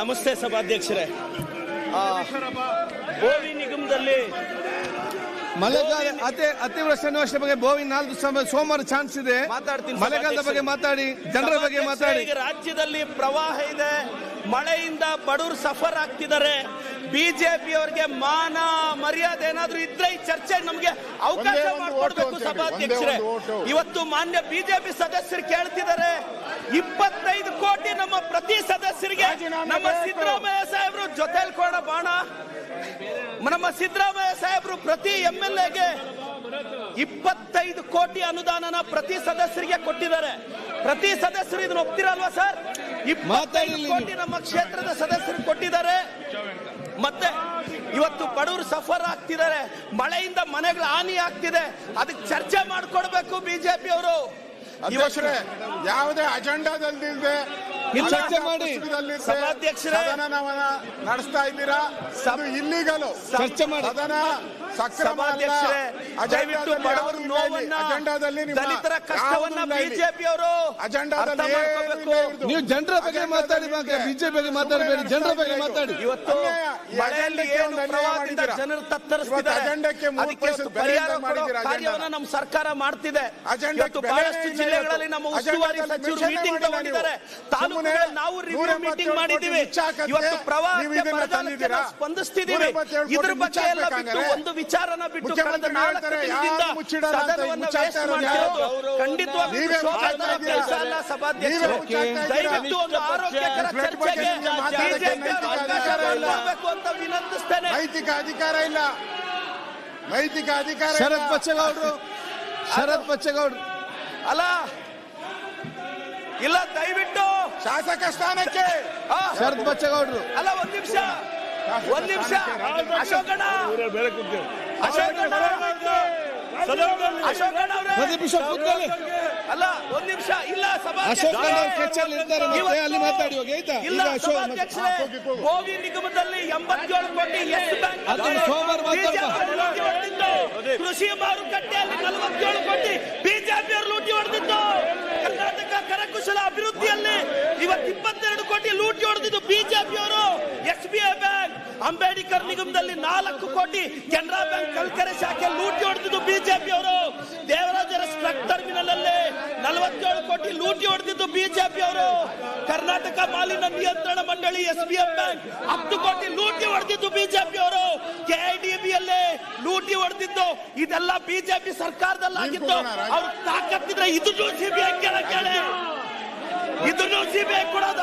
ನಮಸ್ತೆ ಸಭಾಧ್ಯಕ್ಷರೇ. ಬೋವಿ ನಿಗಮದಲ್ಲಿ ಮಳೆಗಾಲ ಅತಿ ಅತಿವೃಷ್ಟಿ ಅನಾವೃಷ್ಟಿ ಬಗ್ಗೆ ಬೋವಿ ನಾಲ್ಕು ಸಮ- ಸೋಮವಾರ ಚಾನ್ಸ್ ಇದೆ. ಮಾತಾಡ್ತೀನಿ ಮಳೆಗಾಲದ ಬಗ್ಗೆ ಮಾತಾಡಿ ಜನರ ಬಗ್ಗೆ ಮಾತಾಡಿ. ರಾಜ್ಯದಲ್ಲಿ ಪ್ರವಾಹ ಇದೆ. ಮಳೆಯಿಂದ ಬಡವರು ಸಫರ್ ಆಗ್ತಿದ್ದಾರೆ. ಬಿಜೆಪಿ ಅವರಿಗೆ ಮಾನ ಮರ್ಯಾದೆ ಏನಾದ್ರೂ ಇದ್ರೆ ಈ ಚರ್ಚೆ ನಮ್ಗೆ ಅವಕಾಶ ಮಾಡಿಕೊಡ್ಬೇಕು ಸಭಾಧ್ಯಕ್ಷರೇ. ಇವತ್ತು ಮಾನ್ಯ ಬಿಜೆಪಿ ಸದಸ್ಯರು ಕೇಳ್ತಿದ್ದಾರೆ. ಇಪ್ಪತ್ತೈದು ಕೋಟಿ ನಮ್ಮ ಪ್ರತಿ ಸದಸ್ಯರಿಗೆ ನಮ್ಮ. ಸಿದ್ದರಾಮಯ್ಯ ಸಾಹೇಬರು ಜೊತೆಲಿ ಕೊಡ ಬಾಣ. ನಮ್ಮ ಸಿದ್ದರಾಮಯ್ಯ ಸಾಹೇಬರು ಪ್ರತಿ ಎಂ ಎಲ್ ಎಗೆ ಇಪ್ಪತ್ತೈದು ಕೋಟಿ ಅನುದಾನನ ಪ್ರತಿ ಸದಸ್ಯರಿಗೆ ಕೊಟ್ಟಿದ್ದಾರೆ. ಪ್ರತಿ ಸದಸ್ಯರು ಇದನ್ನ ಒಪ್ತಿರಲ್ವಾ ಸರ್? ಇಪ್ಪತ್ತೈದು ಕೋಟಿ ನಮ್ಮ ಕ್ಷೇತ್ರದ ಸದಸ್ಯರು ಬಡವರು ಸಫರ್ ಆಗ್ತಿದ್ದಾರೆ ಮಳೆಯಿಂದ ಮನೆಗಳ ಹಾನಿ ಆಗ್ತಿದೆ ಅದಕ್ಕೆ ಚರ್ಚೆ ಮಾಡ್ಕೊಡ್ಬೇಕು ಬಿಜೆಪಿ ಅವರು ಯಾವುದೇ ಅಜೆಂಡಾದಲ್ಲಿದೆ ಚರ್ಚೆ ಮಾಡಿ. ಸಭಾಧ್ಯಕ್ಷರೇ. ಸದನವನ್ನ ನಡೆಸ್ತಾ ಇದ್ದೀರಾ ಇಲ್ಲಿಗಲು ಚರ್ಚೆ ಮಾಡಿ. ಸದನ ಸಭಾಧ್ಯಕ್ಷರೇ ದಯವಿಟ್ಟು ಬಡವರ. ನೋವನ್ನ ಅಜೆಂಡಾದಲ್ಲಿ ದಲಿತರ ಕಷ್ಟವನ್ನ ಬಿಜೆಪಿ ಅವರು ಅಜೆಂಡಾದಲ್ಲಿ. ನೀವು ಜನರ ಬಗ್ಗೆ ಮಾತಾಡಿ ಬಿಜೆಪಿ ಬಗ್ಗೆ ಮಾತಾಡಬೇಡಿ ಜನರ ಬಗ್ಗೆ ಮಾತಾಡಿ ಇವತ್ತು ಮಳೆಯಲ್ಲಿ ಏನು ಪ್ರವಾಹದಿಂದ ಜನರು ತತ್ತರಿಸ್ತಿದ್ದಾರೆ ಅಜೆಂಡಕ್ಕೆ ಅದಕ್ಕೆ ಪರಿಹಾರ ಕೊಡೋ ಮಾಡಿದ್ದೀರಾ ಕಾರ್ಯವನ್ನ ನಮ್ಮ ಸರ್ಕಾರ ಮಾಡ್ತಿದೆ ಅಜೆಂಡಕ್ಕೆ ಇವತ್ತು ಬಹಳಷ್ಟು ಜಿಲ್ಲೆಗಳಲ್ಲಿ ನಮ್ಮ ಉಸ್ತುವಾರಿ ಸಚಿವರು ಮೀಟಿಂಗ್ ತಗೊಂಡಿದ್ದಾರೆ ನೀವು. ನಾವು ರಿವ್ಯೂ ಮೀಟಿಂಗ್ ಮಾಡಿದ್ದೀವಿ. ಇವತ್ತು ಪ್ರವಾಹ ಬರಗಾಲಕ್ಕೆ ಸ್ಪಂದಿಸ್ತಿದ್ದೀವಿ. ಇದ್ರ ಬಗ್ಗೆ ಎಲ್ಲ ಬಿಟ್ಟು ಒಂದು ವಿಚಾರನ ಬಿಟ್ಟು ಕಳೆದ ನಾಲ್ಕು ಹೇಳ್ತಾರೆ, ದಿನದಿಂದ ಸದನವನ್ನ ವೇಸ್ಟ್ ಮಾಡ್ತಿರೋದು. ಮುಚ್ಚಾಕ್ತಾ ಇದ್ದೀರಾ? ಕೆಲಸ ಅಲ್ಲ ಸಭಾಧ್ಯಕ್ಷರೇ? ದಯವಿಟ್ಟು ಒಂದು ಆರೋಗ್ಯಕರ ಚರ್ಚೆಗೆ ಬಿಜೆಪಿ ಅವಕಾಶ ಅಧಿಕಾರ ಇಲ್ಲ. ಮಾಡ್ಕೊಡ್ಬೇಕು ಅಂತ ವಿನಂತಿಸ್ತೇನೆ. ನೈತಿಕ ಅಧಿಕಾರ ಇಲ್ಲ. ನೈತಿಕ ಅಧಿಕಾರ. ಶರತ್ ಬಚ್ಚೇಗೌಡರು ಶರತ್ ಬಚ್ಚೇಗೌಡರು ಅಲ್ಲ ಇಲ್ಲ ದಯವಿಟ್ಟು ಶಾಸಕ ಸ್ಥಾನಕ್ಕೆ ಆ, ಶರತ್ ಬಚ್ಚೇಗೌಡರು. ಅಲ್ಲ ಒಂದ್ ನಿಮಿಷ. ಒಂದ್ ನಿಮಿಷ. ಅಶೋಕಣ್ಣ. ಅಶೋಕ ಅಶೋಕಣ್ಣ ಕೂತ್ಕೊಳ್ಳಿ. ಅಲ್ಲ ಒಂದ್ ನಿಮಿಷ. ಇಲ್ಲ ಅಶೋಕ್ ಸಭಾಧ್ಯಕ್ಷ ಖಂಡ್ರೆ ಚರ್ಚೆಯಲ್ಲಿ ಇರ್ತಾರೆ ಮತ್ತೆ ಅಲ್ಲಿ ಮಾತಾಡಿ ಹೋಗಿ ಆಯ್ತಾ? ಇಲ್ಲ ಈಗ ಸಭಾಧ್ಯಕ್ಷರೇ ಹೋಗಿ, ಹೋಗಿ. ಗೋವಿ ನಿಗಮದಲ್ಲಿ ಎಂಬತ್ತೇಳು ಕೋಟಿ ಎಸ್ ಬ್ಯಾಂಕ್ ಕೃಷಿ ಮಾರುಕಟ್ಟೆಯಲ್ಲಿ ನಲವತ್ತೇಳು ಕೋಟಿ. ಬಿಜೆಪಿ ಅವರು ಲೂಟಿ ಹೊಡೆದಿದ್ದು ಕರ್ನಾಟಕ ಕರಕುಶಲ ಅಭಿವೃದ್ಧಿಯಲ್ಲಿ ಇವತ್ತು ಇಪ್ಪತ್ತೆರಡು ಕೋಟಿ ಲೂಟಿ ಹೊಡೆದಿದ್ದು ಬಿಜೆಪಿ ಅವರು S B I bank Ambedkar ನಿಗಮದಲ್ಲಿ ನಾಲ್ಕು ಕೋಟಿ ಕೆನರಾ ಬ್ಯಾಂಕ್ ಕಲ್ಕರೆ ಶಾಖೆ ಲೂಟಿ ಹೊಡೆದಿದ್ದು ಬಿಜೆಪಿ ಅವರು ದೇವರಾಜರ ಸ್ಟ್ರಕ್ ಟರ್ಮಿನಲ್ ಅಲ್ಲಿ ನಲವತ್ತೇಳು ಕೋಟಿ ಲೂಟಿ ಹೊಡೆದಿದ್ದು ಬಿಜೆಪಿ ಅವರು ಕರ್ನಾಟಕ ಮಾಲಿನ್ಯ ನಿಯಂತ್ರಣ ಮಂಡಳಿ ಎಸ್ ಬಿ ಎಂ ಬ್ಯಾಂಕ್ ಹತ್ತು ಕೋಟಿ ಲೂಟಿ ಹೊಡೆದಿದ್ದು ಬಿಜೆಪಿ ಅವರು ಕೆಐಡಿಬಿಯಲ್ಲಿ ಲೂಟಿ ಹೊಡೆದಿದ್ದು. ಇದೆಲ್ಲ ಬಿಜೆಪಿ ಸರ್ಕಾರದಲ್ಲಿ ಆಗಿತ್ತು ಅವ್ರು ತಾಕತ್ತಿದ್ರೆ ಇದನ್ನು ಸಿಬಿಐ ಕೇಳಿ ಇದನ್ನು ಸಿಬಿಐ ಕೊಡೋದ?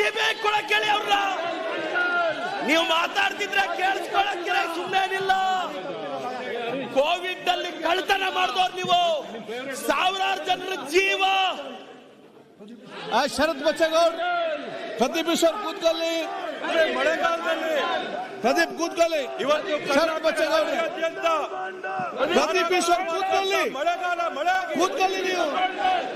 ಕೇಳಿ ಅವ್ರ ನೀವು ಮಾತಾಡ್ತಿದ್ರೆ ಕೇಳಿಸ್ಕೊಳಕ್ಕೆ ಸುಮ್ಮನೇನಿಲ್ಲ ಕೋವಿಡ್ ಅಲ್ಲಿ ಕಳ್ತನ ಮಾಡಿದವ್ರು ನೀವು. ಸಾವಿರಾರು ಜನರ ಜೀವ. ಶರತ್ ಬಚ್ಚೇಗೌಡ್ ಪ್ರದೀಪ್ ಈಶ್ವರ್ ಕೂತ್ಕೊಳ್ಳಿ. ಮಳೆಗಾಲದಲ್ಲಿ ಪ್ರದೀಪ್ ಕೂತ್ಕೊಳ್ಳಿ. ಇವತ್ತು ಶರತ್ ಕರ್ನಾಟಕಾದ್ಯಂತ ಪ್ರದೀಪ್ ಈಶ್ವರ್ ಕೂತ್ಕೊಳ್ಳಿ. ಮಳೆಗಾಲ ಮಳೆ ಕೂತ್ಕಲ್ಲಿ ನೀವು.